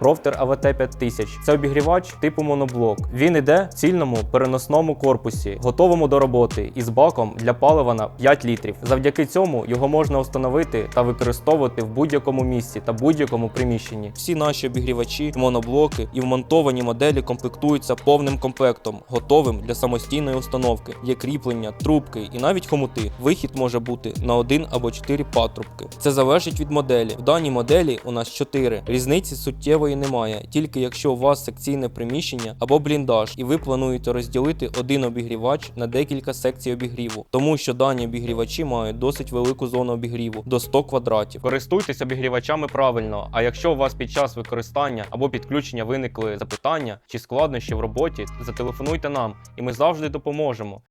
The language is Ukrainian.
Ровтер АВТ 5000. Це обігрівач типу моноблок. Він іде в цільному переносному корпусі, готовому до роботи із баком для палива на 5 літрів. Завдяки цьому його можна встановити та використовувати в будь-якому місці та будь-якому приміщенні. Всі наші обігрівачі, моноблоки і вмонтовані моделі комплектуються повним комплектом, готовим для самостійної установки. Є кріплення, трубки і навіть хомути. Вихід може бути на один або чотири патрубки. Це залежить від моделі. В даній моделі у нас 4. Різниці суттєвої немає, тільки якщо у вас секційне приміщення або бліндаж, і ви плануєте розділити один обігрівач на декілька секцій обігріву, тому що дані обігрівачі мають досить велику зону обігріву до 100 квадратів. Користуйтесь обігрівачами правильно. А якщо у вас під час використання або підключення виникли запитання чи складнощі в роботі, зателефонуйте нам, і ми завжди допоможемо.